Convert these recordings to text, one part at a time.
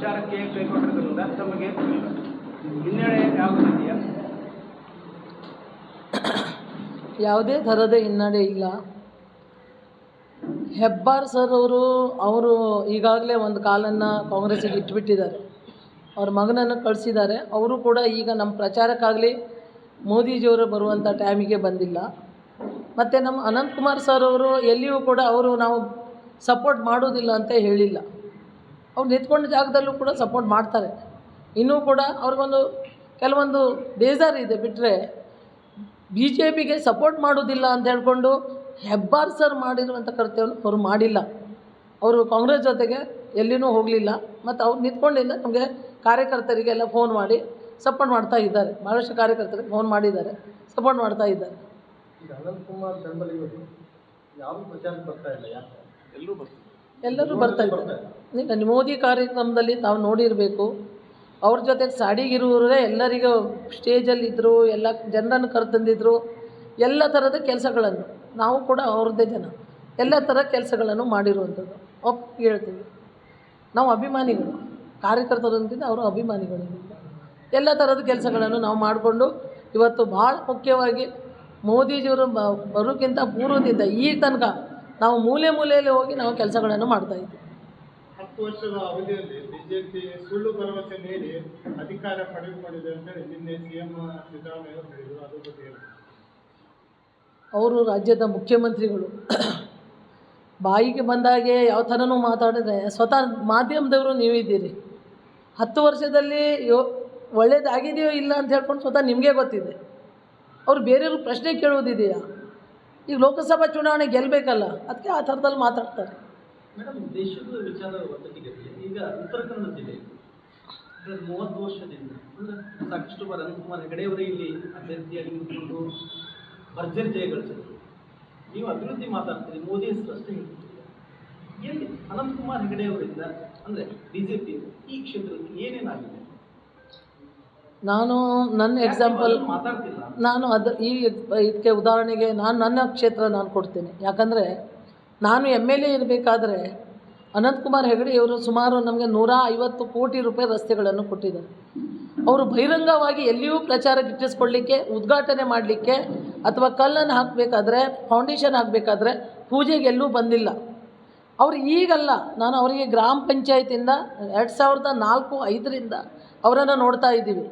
ಪ್ರಚಾರಕ್ಕೆ ಕೈಗೊಂಡಿರೋದ್ರಿಂದ ತಮಗೆ ಹಿನ್ನಡೆ ಆಗುತ್ತಿದೆಯಾ ಯಾವುದೇ ಥರದ ಹಿನ್ನಡೆ ಇಲ್ಲ. ಹೆಬ್ಬಾರ್ ಸರ್ ಅವರು ಅವರು ಈಗಾಗಲೇ ಒಂದು ಕಾಲನ್ನು ಕಾಂಗ್ರೆಸ್ಸಿಗೆ ಇಟ್ಬಿಟ್ಟಿದ್ದಾರೆ. ಅವ್ರ ಮಗನನ್ನು ಕಳಿಸಿದ್ದಾರೆ. ಅವರು ಕೂಡ ಈಗ ನಮ್ಮ ಪ್ರಚಾರಕ್ಕಾಗಲಿ ಮೋದಿಜಿಯವರು ಬರುವಂಥ ಟೈಮಿಗೆ ಬಂದಿಲ್ಲ. ಮತ್ತು ನಮ್ಮ ಅನಂತಕುಮಾರ್ ಸರ್ ಅವರು ಎಲ್ಲಿಯೂ ಕೂಡ ಅವರು ನಾವು ಸಪೋರ್ಟ್ ಮಾಡೋದಿಲ್ಲ ಅಂತ ಹೇಳಿಲ್ಲ. ಅವ್ರು ನಿಂತ್ಕೊಂಡ ಜಾಗದಲ್ಲೂ ಕೂಡ ಸಪೋರ್ಟ್ ಮಾಡ್ತಾರೆ. ಇನ್ನೂ ಕೂಡ ಅವ್ರಿಗೊಂದು ಕೆಲವೊಂದು ಬೇಜಾರಿದೆ ಬಿಟ್ಟರೆ ಬಿ ಜೆ ಪಿಗೆ ಸಪೋರ್ಟ್ ಮಾಡೋದಿಲ್ಲ ಅಂತ ಹೇಳ್ಕೊಂಡು ಹೆಬ್ಬಾರ್ ಸರ್ ಮಾಡಿರುವಂಥ ಕರ್ತವ್ಯವನ್ನು ಅವರು ಮಾಡಿಲ್ಲ. ಅವರು ಕಾಂಗ್ರೆಸ್ ಜೊತೆಗೆ ಎಲ್ಲಿನೂ ಹೋಗಲಿಲ್ಲ ಮತ್ತು ಅವ್ರು ನಿಂತ್ಕೊಂಡಿಂದ ನಮಗೆ ಕಾರ್ಯಕರ್ತರಿಗೆಲ್ಲ ಫೋನ್ ಮಾಡಿ ಸಪೋರ್ಟ್ ಮಾಡ್ತಾ ಇದ್ದಾರೆ. ಭಾಳಷ್ಟು ಕಾರ್ಯಕರ್ತರಿಗೆ ಫೋನ್ ಮಾಡಿದ್ದಾರೆ. ಸಪೋರ್ಟ್ ಮಾಡ್ತಾ ಇದ್ದಾರೆ. ಅನಂತಕುಮಾರ್ ಬೆಂಬಲಿಗರು ಯಾವ ಪ್ರಚಾರಕ್ಕೆ ಬರ್ತಾ ಇಲ್ಲ ಯಾಕೆ? ಎಲ್ಲರೂ ಬರ್ತಾರೆ. ಎಲ್ಲರೂ ಬರ್ತಾ ಇದ್ದಾರೆ. ಮೋದಿ ಕಾರ್ಯಕ್ರಮದಲ್ಲಿ ತಾವು ನೋಡಿರಬೇಕು, ಅವ್ರ ಜೊತೆ ಸಾಡಿಗಿರುವವರೇ ಎಲ್ಲರಿಗೂ ಸ್ಟೇಜಲ್ಲಿದ್ದರು ಎಲ್ಲ ಜನರನ್ನು ಕರೆತಂದಿದ್ರು, ಎಲ್ಲ ಥರದ ಕೆಲಸಗಳನ್ನು ನಾವು ಕೂಡ ಅವ್ರದ್ದೇ ಜನ. ಎಲ್ಲ ಥರ ಕೆಲಸಗಳನ್ನು ಮಾಡಿರುವಂಥದ್ದು. ಒಪ್ಪಿ ಹೇಳ್ತೀವಿ. ನಾವು ಅಭಿಮಾನಿಗಳು. ಕಾರ್ಯಕರ್ತರಂತಿದ್ದು ಅವರು ಅಭಿಮಾನಿಗಳು. ಎಲ್ಲ ಥರದ ಕೆಲಸಗಳನ್ನು ನಾವು ಮಾಡಿಕೊಂಡು ಇವತ್ತು ಭಾಳ ಮುಖ್ಯವಾಗಿ ಮೋದಿಜಿಯವರು ಬರೋಕ್ಕಿಂತ ಪೂರ್ವದಿಂದ ಈಗ ತನಕ ನಾವು ಮೂಲೆ ಮೂಲೆಯಲ್ಲಿ ಹೋಗಿ ನಾವು ಕೆಲಸಗಳನ್ನು ಮಾಡ್ತಾಯಿದ್ವಿ ಹತ್ತು ವರ್ಷದ ಅವಧಿಯಲ್ಲಿ ಬಿಜೆಪಿ ಸುಳ್ಳು ಭರವಸೆ ನೀಡಿ ಅಧಿಕಾರ ಪಡೆದುಕೊಂಡಿದೆ ಅಂತ ಹೇಳಿ ನಿನ್ನೆ ಸಿಎಂ ಸಿದ್ದರಾಮಯ್ಯ ಅವರು ಹೇಳಿದರು. ಅದ್ರ ಬಗ್ಗೆ ಅವರು ರಾಜ್ಯದ ಮುಖ್ಯಮಂತ್ರಿಗಳು. ಬಾಯಿಗೆ ಬಂದಾಗೆ ಯಾವ ಥರನೂ ಮಾತಾಡಿದ್ರೆ ಸ್ವತಃ ಮಾಧ್ಯಮದವರು ನೀವಿದ್ದೀರಿ. ಹತ್ತು ವರ್ಷದಲ್ಲಿ ಯೋ ಒಳ್ಳೇದಾಗಿದೆಯೋ ಇಲ್ಲ ಅಂತ ಹೇಳ್ಕೊಂಡು ಸ್ವತಃ ನಿಮಗೆ ಗೊತ್ತಿದೆ. ಅವರು ಬೇರೆಯವ್ರಿಗೆ ಪ್ರಶ್ನೆ ಕೇಳೋದಿದೆಯಾ ಈಗ ಲೋಕಸಭಾ ಚುನಾವಣೆ ಗೆಲ್ಲಬೇಕಲ್ಲ ಅದಕ್ಕೆ ಆ ಥರದಲ್ಲಿ ಮಾತಾಡ್ತಾರೆ. ಮೇಡಮ್, ದೇಶದ ವಿಚಾರ ಈಗ ಉತ್ತರ ಕನ್ನಡ ಜಿಲ್ಲೆ ಮೂವತ್ತು ವರ್ಷದಿಂದ, ಅಂದ್ರೆ ಸಾಕಷ್ಟು ಬಾರಿ ಅನಂತಕುಮಾರ್ ಹೆಗಡೆಯವರೇ ಇಲ್ಲಿ ಅಭ್ಯರ್ಥಿಯಾಗಿ ನಿಂತುಕೊಂಡು ಭರ್ಜರಿ ಜಯ ಗಳಿಸಿದ್ರು ನೀವು ಅಭಿವೃದ್ಧಿ ಮಾತಾಡ್ತೀರಿ, ಮೋದಿ ಹೆಸರು ಅಷ್ಟೇ ಹೇಳ್ತೀರಿ ಎಲ್ಲಿ ಅನಂತಕುಮಾರ್ ಹೆಗಡೆಯವರಿಂದ ಜೆ ಬಿಜೆಪಿ ಈ ಕ್ಷೇತ್ರದಲ್ಲಿ ಏನೇನಾಗಿದೆ? ನಾನು ನನ್ನ ಎಕ್ಸಾಂಪಲ್ ನಾನು ಅದು ಈ ಇದಕ್ಕೆ ಉದಾಹರಣೆಗೆ ನಾನು ನನ್ನ ಕ್ಷೇತ್ರ ನಾನು ಕೊಡ್ತೀನಿ. ಯಾಕಂದರೆ ನಾನು ಎಂ ಎಲ್ ಎ ಇರಬೇಕಾದ್ರೆ ಅನಂತಕುಮಾರ್ ಹೆಗಡೆಯವರು ಸುಮಾರು ನಮಗೆ ನೂರ ಐವತ್ತು ಕೋಟಿ ರೂಪಾಯಿ ರಸ್ತೆಗಳನ್ನು ಕೊಟ್ಟಿದ್ದಾರೆ. ಅವರು ಬಹಿರಂಗವಾಗಿ ಎಲ್ಲಿಯೂ ಪ್ರಚಾರ ಗಿಟ್ಟಿಸ್ಕೊಳ್ಳಿಕ್ಕೆ ಉದ್ಘಾಟನೆ ಮಾಡಲಿಕ್ಕೆ ಅಥವಾ ಕಲ್ಲನ್ನು ಹಾಕಬೇಕಾದ್ರೆ ಫೌಂಡೇಶನ್ ಹಾಕಬೇಕಾದ್ರೆ ಪೂಜೆಗೆ ಎಲ್ಲೂ ಬಂದಿಲ್ಲ. ಅವರು ಈಗಲ್ಲ ನಾನು ಅವರಿಗೆ ಗ್ರಾಮ ಪಂಚಾಯತಿಂದ ಎರಡು ಸಾವಿರದ ನಾಲ್ಕು ಐದರಿಂದ ಅವರನ್ನು ನೋಡ್ತಾ ಇದ್ದೀವಿ.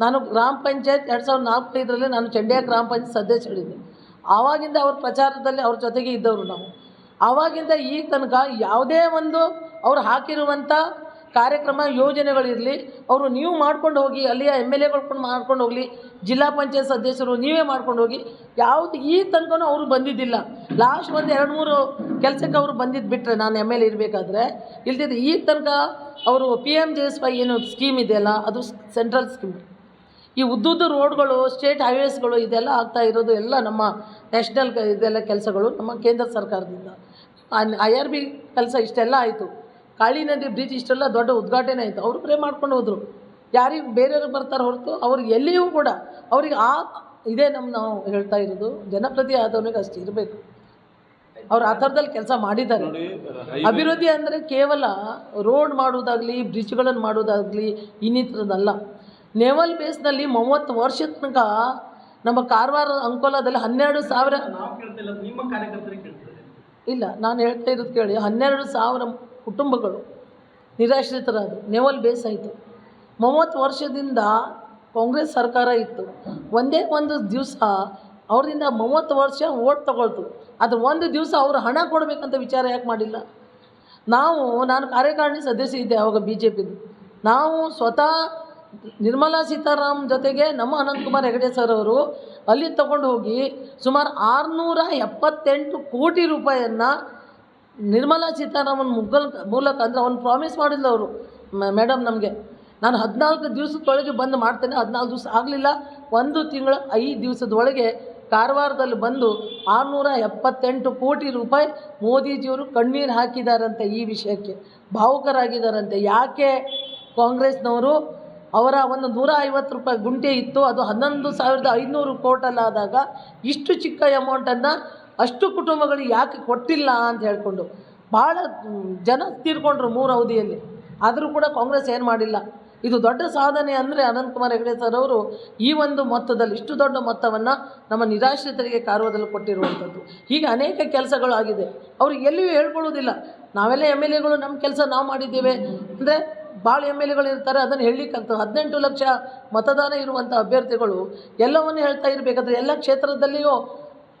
ನಾನು ಗ್ರಾಮ ಪಂಚಾಯತ್ ಎರಡು ಸಾವಿರದ ನಾಲ್ಕು ನಾನು ಚಂಡಿಯಾ ಗ್ರಾಮ ಪಂಚಾಯತ್ ಸದಸ್ಯಳಿದ್ದೆ ಆವಾಗಿಂದ ಅವ್ರ ಪ್ರಚಾರದಲ್ಲಿ ಅವ್ರ ಜೊತೆಗೆ ಇದ್ದವರು ನಾವು. ಆವಾಗಿಂದ ಈಗ ತನಕ ಯಾವುದೇ ಒಂದು ಅವ್ರು ಹಾಕಿರುವಂಥ ಕಾರ್ಯಕ್ರಮ ಯೋಜನೆಗಳಿರಲಿ ಅವರು ನೀವು ಮಾಡ್ಕೊಂಡು ಹೋಗಿ, ಅಲ್ಲಿಯ ಎಂ ಎಲ್ ಎಗಳು ಮಾಡ್ಕೊಂಡು ಹೋಗಲಿ, ಜಿಲ್ಲಾ ಪಂಚಾಯತ್ ಸದಸ್ಯರು ನೀವೇ ಮಾಡ್ಕೊಂಡು ಹೋಗಿ, ಯಾವುದು ಈ ತನಕನೂ ಅವರು ಬಂದಿದ್ದಿಲ್ಲ. ಲಾಸ್ಟ್ ಒಂದು ಎರಡು ಮೂರು ಕೆಲಸಕ್ಕೆ ಅವರು ಬಂದಿದ್ದು ಬಿಟ್ಟರೆ ನಾನು ಎಂ ಎಲ್ ಎ ಇರಬೇಕಾದ್ರೆ, ಇಲ್ದಿದ್ರೆ ಈಗ ತನಕ ಅವರು P M J S Y ಏನು ಸ್ಕೀಮ್ ಇದೆಯಲ್ಲ, ಅದು ಸೆಂಟ್ರಲ್ ಸ್ಕೀಮ್ ಈ ಉದ್ದುದ್ದ ರೋಡ್ಗಳು ಸ್ಟೇಟ್ ಹೈವೇಸ್ಗಳು ಇದೆಲ್ಲ ಆಗ್ತಾ ಇರೋದು ಎಲ್ಲ ನಮ್ಮ ನ್ಯಾಷನಲ್ ಇದೆಲ್ಲ ಕೆಲಸಗಳು ನಮ್ಮ ಕೇಂದ್ರ ಸರ್ಕಾರದಿಂದ. ಐ ಆರ್ ಬಿ ಕೆಲಸ ಇಷ್ಟೆಲ್ಲ ಆಯಿತು. ಕಾಳಿ ನದಿ ಬ್ರಿಡ್ಜ್ ಇಷ್ಟೆಲ್ಲ ದೊಡ್ಡ ಉದ್ಘಾಟನೆ ಆಯಿತು. ಅವರು ಪ್ರೇ ಮಾಡ್ಕೊಂಡು ಹೋದರು. ಯಾರಿಗೆ ಬೇರೆಯವ್ರಿಗೆ ಬರ್ತಾರೆ ಹೊರತು ಅವ್ರಿಗೆ ಎಲ್ಲಿಯೂ ಕೂಡ ಅವ್ರಿಗೆ ಆ ಇದೇ ನಮ್ಮ ನಾವು ಹೇಳ್ತಾ ಇರೋದು ಜನಪ್ರತಿ ಆದವನಿಗೆ ಅಷ್ಟು ಇರಬೇಕು. ಅವ್ರು ಆ ಥರದಲ್ಲಿ ಕೆಲಸ ಮಾಡಿದ್ದಾರೆ. ಅಭಿವೃದ್ಧಿ ಅಂದರೆ ಕೇವಲ ರೋಡ್ ಮಾಡೋದಾಗಲಿ ಬ್ರಿಡ್ಜ್ಗಳನ್ನು ಮಾಡೋದಾಗಲಿ ಇನ್ನಿತರದಲ್ಲ. ನೇವಲ್ ಬೇಸ್ನಲ್ಲಿ ಮೂವತ್ತು ವರ್ಷದ ತನಕ ನಮ್ಮ ಕಾರವಾರ ಅಂಕೋಲಾದಲ್ಲಿ ಹನ್ನೆರಡು ಸಾವಿರ ಇಲ್ಲ ನಾನು ಹೇಳ್ತಾ ಇರೋದು ಕೇಳಿ ಹನ್ನೆರಡು ಸಾವಿರ ಕುಟುಂಬಗಳು ನಿರಾಶ್ರಿತರಾದರು ನೇವಲ್ ಬೇಸ್ ಆಯಿತು. ಮೂವತ್ತು ವರ್ಷದಿಂದ ಕಾಂಗ್ರೆಸ್ ಸರ್ಕಾರ ಇತ್ತು. ಒಂದೇ ಒಂದು ದಿವಸ ಅವರಿಂದ ಮೂವತ್ತು ವರ್ಷ ಓಟ್ ತಗೊಳ್ತು. ಅದು ಒಂದು ದಿವಸ ಅವರು ಹಣ ಕೊಡಬೇಕಂತ ವಿಚಾರ ಯಾಕೆ ಮಾಡಿಲ್ಲ? ನಾವು ನಾನು ಕಾರ್ಯಕಾರಿಣಿ ಸದಸ್ಯ ಇದ್ದೆ ಅವಾಗ ಬಿ ಜೆ ಪಿದು ನಾವು ಸ್ವತಃ ನಿರ್ಮಲಾ ಸೀತಾರಾಮ್ ಜೊತೆಗೆ ನಮ್ಮ ಅನಂತಕುಮಾರ್ ಹೆಗಡೆ ಸರ್ ಅವರು, ಅಲ್ಲಿ ತಗೊಂಡು ಹೋಗಿ ಸುಮಾರು ಆರುನೂರ ಎಪ್ಪತ್ತೆಂಟು ಕೋಟಿ ರೂಪಾಯಿಯನ್ನು ನಿರ್ಮಲಾ ಸೀತಾರಾಮನ್ ಮುಗ್ಗಲ್ ಮೂಲಕ ಅಂದರೆ ಅವ್ನು ಪ್ರಾಮಿಸ್ ಮಾಡಿಲ್ಲ ಅವರು ಮೇಡಮ್ ನಮಗೆ. ನಾನು ಹದಿನಾಲ್ಕು ದಿವಸದೊಳಗೆ ಬಂದು ಮಾಡ್ತೇನೆ, ಹದಿನಾಲ್ಕು ದಿವಸ ಆಗಲಿಲ್ಲ, ಒಂದು ತಿಂಗಳ ಐದು ದಿವಸದೊಳಗೆ ಕಾರವಾರದಲ್ಲಿ ಬಂದು ಆರುನೂರ ಎಪ್ಪತ್ತೆಂಟು ಕೋಟಿ ರೂಪಾಯಿ ಮೋದಿಜಿಯವರು ಕಣ್ಣೀರು ಹಾಕಿದಾರಂತೆ ಈ ವಿಷಯಕ್ಕೆ ಭಾವುಕರಾಗಿದ್ದಾರಂತೆ ಯಾಕೆ ಕಾಂಗ್ರೆಸ್ನವರು ಅವರ ಒಂದು ನೂರ ಐವತ್ತು ರೂಪಾಯಿ ಗುಂಟೆ ಇತ್ತು. ಅದು ಹನ್ನೊಂದು ಸಾವಿರದ ಐನೂರು ಕೋಟಲ್ಲಾದಾಗ ಇಷ್ಟು ಚಿಕ್ಕ ಅಮೌಂಟನ್ನು ಅಷ್ಟು ಕುಟುಂಬಗಳು ಯಾಕೆ ಕೊಟ್ಟಿಲ್ಲ ಅಂತ ಹೇಳಿಕೊಂಡು ಭಾಳ ಜನ ತೀರ್ಕೊಂಡ್ರು ಮೂರು ಅವಧಿಯಲ್ಲಿ. ಆದರೂ ಕೂಡ ಕಾಂಗ್ರೆಸ್ ಏನು ಮಾಡಿಲ್ಲ. ಇದು ದೊಡ್ಡ ಸಾಧನೆ ಅಂದರೆ ಅನಂತಕುಮಾರ್ ಹೆಗಡೆ ಸರ್ ಅವರು ಈ ಒಂದು ಮೊತ್ತದಲ್ಲಿ, ಇಷ್ಟು ದೊಡ್ಡ ಮೊತ್ತವನ್ನು ನಮ್ಮ ನಿರಾಶ್ರಿತರಿಗೆ ಕಾರ್ವದಲ್ಲಿ ಕೊಟ್ಟಿರುವಂಥದ್ದು. ಹೀಗೆ ಅನೇಕ ಕೆಲಸಗಳು ಆಗಿದೆ ಅವರು ಎಲ್ಲಿಯೂ ಹೇಳ್ಕೊಳ್ಳೋದಿಲ್ಲ ನಾವೆಲ್ಲ ಎಂ ಎಲ್ ಎಗಳು ನಮ್ಮ ಕೆಲಸ ನಾವು ಮಾಡಿದ್ದೇವೆ. ಅಂದರೆ ಭಾಳ ಎಂ ಎಲ್ ಎಗಳಿರ್ತಾರೆ ಅದನ್ನು ಹೇಳಲಿಕ್ಕಂತ ಹದಿನೆಂಟು ಲಕ್ಷ ಮತದಾನ ಇರುವಂಥ ಅಭ್ಯರ್ಥಿಗಳು ಎಲ್ಲವನ್ನು ಹೇಳ್ತಾ ಇರಬೇಕಾದ್ರೆ ಎಲ್ಲ ಕ್ಷೇತ್ರದಲ್ಲಿಯೂ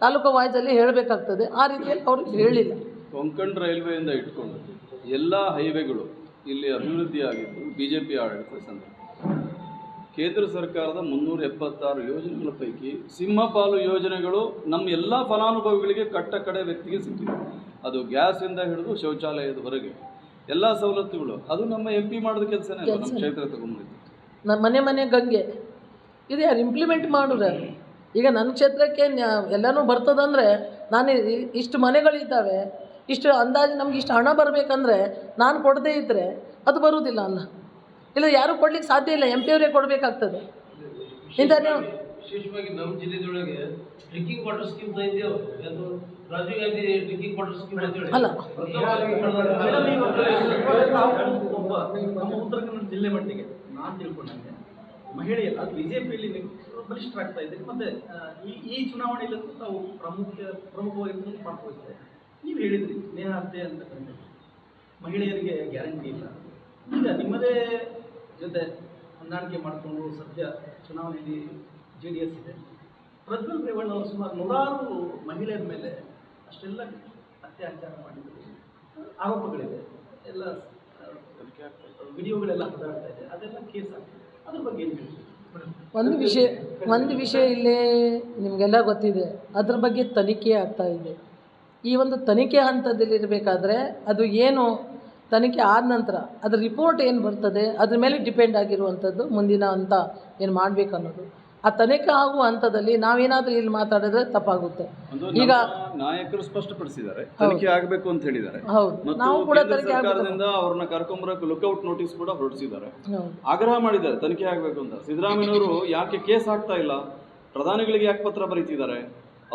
ತಾಲೂಕು ವಾಯ್ಸಲ್ಲಿ ಹೇಳಬೇಕಾಗ್ತದೆ. ಆ ರೀತಿಯಲ್ಲಿ ಅವರು ಹೇಳಿಲ್ಲ. ಕೊಂಕಣ್ ರೈಲ್ವೆಯಿಂದ ಇಟ್ಕೊಂಡು ಎಲ್ಲ ಹೈವೇಗಳು ಇಲ್ಲಿ ಅಭಿವೃದ್ಧಿ ಆಗಿದ್ದು ಬಿ ಜೆ ಪಿ ಆಡಳಿತ ಸಂದರ್ಭ ಕೇಂದ್ರ ಸರ್ಕಾರದ ಮುನ್ನೂರ ಎಪ್ಪತ್ತಾರು ಯೋಜನೆಗಳ ಪೈಕಿ ಸಿಂಹಪಾಲು ಯೋಜನೆಗಳು ನಮ್ಮ ಎಲ್ಲ ಫಲಾನುಭವಿಗಳಿಗೆ ಕಟ್ಟ ಕಡೆ ವ್ಯಕ್ತಿಗೆ ಸಿಕ್ಕಿದೆ ಅದು ಗ್ಯಾಸಿಂದ ಹಿಡಿದು ಶೌಚಾಲಯದವರೆಗೆ ಎಲ್ಲ ಸವಲತ್ತುಗಳು. ಅದು ನಮ್ಮ ಎಂ ಪಿ ಮಾಡಿದ ಕೆಲಸನೇ ಅಲ್ಲ ನಮ್ಮ ಕ್ಷೇತ್ರ ತಗೊಂಡ್ಬಿಟ್ಟು ನಮ್ಮ ಮನೆ ಮನೆ ಗಂಗೆ. ಇದು ಯಾರು ಇಂಪ್ಲಿಮೆಂಟ್ ಮಾಡೋರು ಈಗ ನನ್ನ ಕ್ಷೇತ್ರಕ್ಕೆ ನ್ಯಾ- ಎಲ್ಲನೂ ಬರ್ತದಂದರೆ ನಾನು ಇಷ್ಟು ಮನೆಗಳಿದ್ದಾವೆ ಇಷ್ಟು ಅಂದಾಜು ನಮ್ಗೆ ಇಷ್ಟು ಹಣ ಬರಬೇಕಂದ್ರೆ ನಾನು ಕೊಡದೇ ಇದ್ದರೆ ಅದು ಬರುವುದಿಲ್ಲ ಅಲ್ಲ? ಇಲ್ಲ ಯಾರು ಕೊಡ್ಲಿಕ್ಕೆ ಸಾಧ್ಯ ಇಲ್ಲ ಎಂ ಪಿ ಅವರೇ ಕೊಡಬೇಕಾಗ್ತದೆ. ಇಂಥ ನೀವು ವಿಶೇಷವಾಗಿ ನಮ್ಮ ಜಿಲ್ಲೆದೊಳಗೆ ಡ್ರಿಂಕಿಂಗ್ ವಾಟರ್ ಸ್ಕೀಮ್ ಇದೆಯೋ? ಅದು Rajiv Gandhi drinking water scheme ಅಂತ ಹೇಳಿ. ಅಲ್ಲ. ಮೇಡಮ್, ಇವಾಗ ತಾವು ಒಬ್ಬ ನಮ್ಮ ಉತ್ತರ ಕನ್ನಡ ಜಿಲ್ಲೆ ಮಟ್ಟಿಗೆ ನಾನು ತಿಳ್ಕೊಂಡಂಗೆ ಮಹಿಳೆಯರು ಅದು ಬಿಜೆಪಿಯಲ್ಲಿ ಬಲಿಷ್ಠರಾಗ್ತಾ ಇದೆ ಮತ್ತೆ ಈ ಈ ಚುನಾವಣೆಯಲ್ಲಿ ತಾವು ಪ್ರಮುಖ ಪ್ರಮುಖವಾಗಿ ಪಾತ್ರ ನೀವು ಹೇಳಿದ್ರಿ ಸ್ನೇಹ ಹತ್ಯೆ ಅಂತಕ್ಕಂಥದ್ದು ಮಹಿಳೆಯರಿಗೆ ಗ್ಯಾರಂಟಿ ಇಲ್ಲ ಈಗ ನಿಮ್ಮದೇ ಜೊತೆ ಹೊಂದಾಣಿಕೆ ಮಾಡಿಕೊಂಡು ಸದ್ಯ ಚುನಾವಣೆಯಲ್ಲಿ ಜೆ ಡಿ ಎಸ್ ಇದೆ ಪ್ರಜ್ವಲ್ ರೇವಣ್ಣ ಅವರು ಸುಮಾರು ನೂರಾರು ಮಹಿಳೆಯರ ಮೇಲೆ ಅಷ್ಟೆಲ್ಲ ಅತ್ಯಾಚಾರ ಮಾಡಿದ್ರು ಆರೋಪಗಳಿದೆ ಎಲ್ಲ ವಿಡಿಯೋಗಳೆಲ್ಲ ಅದೆಲ್ಲ ಕೇಸ್ ಅದ್ರ ಬಗ್ಗೆ ಏನು ಒಂದು ವಿಷಯ ಒಂದು ವಿಷಯ ಇಲ್ಲಿ ನಿಮಗೆಲ್ಲ ಗೊತ್ತಿದೆ. ಅದ್ರ ಬಗ್ಗೆ ತನಿಖೆ ಆಗ್ತಾ ಇದೆ. ಈ ಒಂದು ತನಿಖೆ ಹಂತದಲ್ಲಿರಬೇಕಾದ್ರೆ ಅದು ಏನು, ತನಿಖೆ ಆದ ನಂತರ ಅದ್ರ ರಿಪೋರ್ಟ್ ಏನು ಬರ್ತದೆ, ಅದ್ರ ಮೇಲೆ ಡಿಪೆಂಡ್ ಆಗಿರುವಂಥದ್ದು ಮುಂದಿನ ಹಂತ ಏನು ಮಾಡಬೇಕು ಅನ್ನೋದು. ಆ ತನಿಖೆ ಆಗುವ ಹಂತದಲ್ಲಿ ನಾವೇನಾದರೂ ಇಲ್ಲಿ ಮಾತಾಡಿದ್ರೆ ತಪ್ಪಾಗುತ್ತೆ. ಈಗ ನಾಯಕರು ಸ್ಪಷ್ಟಪಡಿಸಿದ್ದಾರೆ. ತನಿಖೆ ಆಗಬೇಕು ಅಂತ ಹೇಳಿದ್ದಾರೆ. ಹೌದು. ನಾವು ಕೂಡ ತನಿಖೆ ಸರ್ಕಾರದಿಂದ ಅವ್ರನ್ನ ಕರ್ಕೊಂಬರಕ್ಕೆ ಲುಕ್ಔಟ್ ನೋಟಿಸ್ ಕೂಡ ಹೊರಡಿಸಿದ್ದಾರೆ. ಹೌದು. ಆಗ್ರಹ ಮಾಡಿದ್ದಾರೆ ತನಿಖೆ ಆಗಬೇಕು ಅಂತ. ಸಿದ್ದರಾಮಯ್ಯನವರು ಯಾಕೆ ಕೇಸ್ ಆಗ್ತಾ ಇಲ್ಲ? ಪ್ರಧಾನಿಗಳಿಗೆ ಯಾಕೆ ಪತ್ರ ಬರೀತಿದ್ದಾರೆ?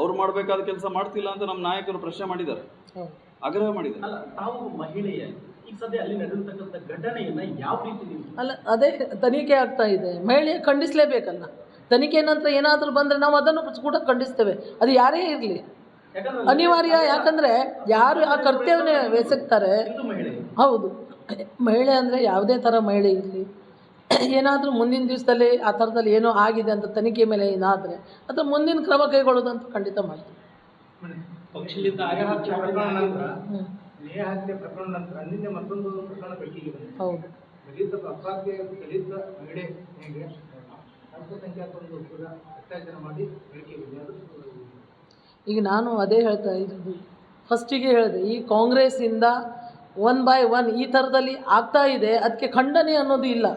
ಅವ್ರು ಮಾಡಬೇಕಾದ ಕೆಲಸ ಮಾಡ್ತಿಲ್ಲ ಅಂತ ನಮ್ಮ ನಾಯಕರು ಪ್ರಶ್ನೆ ಮಾಡಿದ್ದಾರೆ. ಹೌದು. ಆಗ್ರಹ ಮಾಡಿದ್ದಾರೆ. ಅಲ್ಲ ತಾವು ಮಹಿಳೆಯ ಈಗ ಸದ್ಯ ಅಲ್ಲಿ ನಡೆದಿರ್ತಕ್ಕಂಥ ಘಟನೆಯನ್ನ ಯಾವ ರೀತಿ ನೀವು ಅಲ್ಲ ಅದೇ ತನಿಖೆ ಆಗ್ತಾ ಇದೆ. ಮಹಿಳೆ ಖಂಡಿಸಲೇಬೇಕಲ್ಲ. ತನಿಖೆ ನಂತರ ಏನಾದರೂ ಬಂದರೆ ನಾವು ಅದನ್ನು ಕೂಡ ಖಂಡಿಸ್ತೇವೆ. ಅದು ಯಾರೇ ಇರಲಿ. ಯಾಕಂದ್ರೆ ಅನಿವಾರ್ಯ ಯಾಕಂದರೆ ಯಾರು ಆ ಕರ್ತವ್ಯನೇ ಎಸಗ್ತಾರೆ ಹೌದು ಮಹಿಳೆ. ಅಂದರೆ ಯಾವುದೇ ಥರ ಮಹಿಳೆ ಇರಲಿ. ಏನಾದರೂ ಮುಂದಿನ ದಿವಸದಲ್ಲಿ ಆ ಥರದಲ್ಲಿ ಏನೋ ಆಗಿದೆ ಅಂತ ತನಿಖೆ ಮೇಲೆ ಏನಾದರೆ ಅಥವಾ ಮುಂದಿನ ಕ್ರಮ ಕೈಗೊಳ್ಳೋದಂತ ಖಂಡಿತ ಮಾಡ್ತೀವಿ. ಹೌದು. ಮಹಿಳೆ ಕೂಡ ಅತ್ಯಾಚಾರ ಮಾಡಿ ಈಗ ನಾನು ಅದೇ ಹೇಳ್ತಾ ಇದ್ದು ಫಸ್ಟಿಗೆ ಹೇಳಿದೆ, ಈ ಕಾಂಗ್ರೆಸ್ಸಿಂದ ಒನ್ ಬೈ ಒನ್ ಈ ಥರದಲ್ಲಿ ಆಗ್ತಾ ಇದೆ ಅದಕ್ಕೆ ಖಂಡನೆ ಅನ್ನೋದು ಇಲ್ಲ.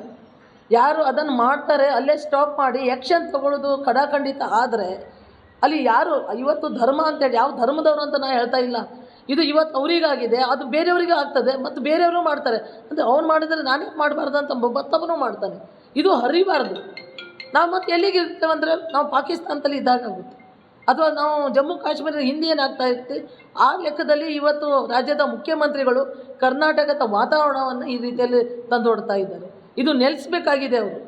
ಯಾರು ಅದನ್ನು ಮಾಡ್ತಾರೆ, ಅಲ್ಲೇ ಸ್ಟಾಪ್ ಮಾಡಿ ಆ್ಯಕ್ಷನ್ ತಗೊಳ್ಳೋದು ಕಡಾಖಂಡಿತ ಆದರೆ, ಅಲ್ಲಿ ಯಾರು, ಇವತ್ತು ಧರ್ಮ ಅಂತೇಳಿ, ಯಾವ ಧರ್ಮದವರು ಅಂತ ನಾನು ಹೇಳ್ತಾ ಇಲ್ಲ. ಇದು ಇವತ್ತು ಅವರಿಗಾಗಿದೆ, ಅದು ಬೇರೆಯವರಿಗೆ ಆಗ್ತದೆ, ಮತ್ತು ಬೇರೆಯವರು ಮಾಡ್ತಾರೆ. ಅಂದರೆ ಅವ್ನು ಮಾಡಿದರೆ ನಾನೇ ಮಾಡಬಾರ್ದು ಅಂತ ಮತ್ತೊಬ್ಬನು ಮಾಡ್ತಾನೆ. ಇದು ಹರಿಬಾರ್ದು. ನಾವು ಮತ್ತೆ ಎಲ್ಲಿಗೆ ಇರ್ತೇವೆ ಅಂದರೆ ನಾವು ಪಾಕಿಸ್ತಾನದಲ್ಲಿ ಇದ್ದಾಗ ಆಗುತ್ತೆ. ಅಥವಾ ನಾವು ಜಮ್ಮು ಕಾಶ್ಮೀರದ ಹಿಂದೆ ಏನಾಗ್ತಾ ಇರ್ತೀವಿ ಆ ಲೆಕ್ಕದಲ್ಲಿ ಇವತ್ತು ರಾಜ್ಯದ ಮುಖ್ಯಮಂತ್ರಿಗಳು ಕರ್ನಾಟಕದ ವಾತಾವರಣವನ್ನು ಈ ರೀತಿಯಲ್ಲಿ ತಂದೊಡ್ತಾ ಇದ್ದಾರೆ. ಇದು ನೆಲೆಸಬೇಕಾಗಿದೆ ಅವರು.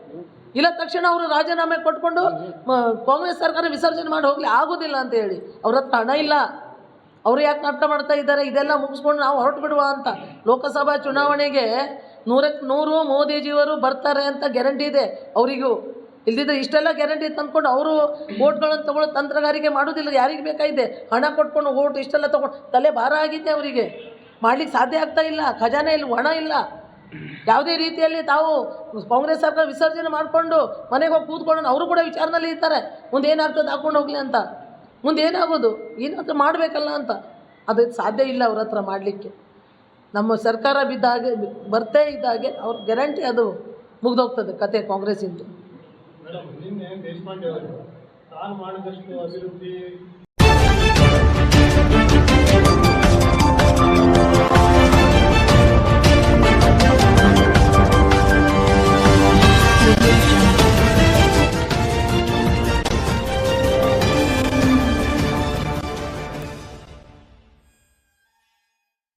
ಇಲ್ಲ ತಕ್ಷಣ ಅವರು ರಾಜೀನಾಮೆ ಕೊಟ್ಕೊಂಡು ಕಾಂಗ್ರೆಸ್ ಸರ್ಕಾರ ವಿಸರ್ಜನೆ ಮಾಡಿ ಹೋಗಲಿ, ಆಗೋದಿಲ್ಲ ಅಂತ ಹೇಳಿ. ಅವ್ರ ಹತ್ರ ಹಣ ಇಲ್ಲ. ಅವರು ಯಾಕೆ ಅರ್ಥ ಮಾಡ್ತಾ ಇದ್ದಾರೆ? ಇದೆಲ್ಲ ಮುಗಿಸ್ಕೊಂಡು ನಾವು ಹೊರಟು ಬಿಡುವ ಅಂತ. ಲೋಕಸಭಾ ಚುನಾವಣೆಗೆ ನೂರಕ್ಕೆ ನೂರು ಮೋದಿಜಿಯವರು ಬರ್ತಾರೆ ಅಂತ ಗ್ಯಾರಂಟಿ ಇದೆ. ಅವರಿಗೂ ಇಲ್ದಿದ್ರೆ ಇಷ್ಟೆಲ್ಲ ಗ್ಯಾರಂಟಿ ತಂದ್ಕೊಂಡು ಅವರು ಓಟ್ಗಳನ್ನು ತೊಗೊಳ್ಳೋ ತಂತ್ರಗಾರಿಕೆ ಮಾಡೋದಿಲ್ಲ, ಯಾರಿಗೆ ಬೇಕಾಗಿದೆ? ಹಣ ಕೊಟ್ಕೊಂಡು ಓಟ್ ಇಷ್ಟೆಲ್ಲ ತೊಗೊಂಡು ತಲೆ ಭಾರ ಆಗಿದೆ ಅವರಿಗೆ. ಮಾಡ್ಲಿಕ್ಕೆ ಸಾಧ್ಯ ಆಗ್ತಾ ಇಲ್ಲ, ಖಜಾನೆ ಇಲ್ಲ ಹಣ ಇಲ್ಲ. ಯಾವುದೇ ರೀತಿಯಲ್ಲಿ ತಾವು ಕಾಂಗ್ರೆಸ್ ಸರ್ಕಾರ ವಿಸರ್ಜನೆ ಮಾಡಿಕೊಂಡು ಮನೆಗೆ ಹೋಗಿ ಕೂತ್ಕೊಂಡು ಅವರು ಕೂಡ ವಿಚಾರದಲ್ಲಿ ಇರ್ತಾರೆ. ಮುಂದೆ ಏನಾಗ್ತದೆ ಹಾಕ್ಕೊಂಡು ಹೋಗಲಿ ಅಂತ. ಮುಂದೆ ಏನಾಗೋದು? ಏನಾದರೂ ಮಾಡಬೇಕಲ್ಲ ಅಂತ. ಅದು ಸಾಧ್ಯ ಇಲ್ಲ ಅವ್ರ ಹತ್ರ ಮಾಡಲಿಕ್ಕೆ. ನಮ್ಮ ಸರ್ಕಾರ ಬಿದ್ದಾಗೆ ಬರ್ತೇ ಇದ್ದಾಗೆ ಅವ್ರ ಗ್ಯಾರಂಟಿ ಅದು ಮುಗ್ದೋಗ್ತದೆ ಕತೆ ಕಾಂಗ್ರೆಸ್ಸಿಂದು. ಮೇಡಮ್ ನಿನ್ನೆ ದೇಶಪಾಂಡೆ ಅವರು ತಾನು ಮಾಡಿದಷ್ಟು ಅಭಿವೃದ್ಧಿ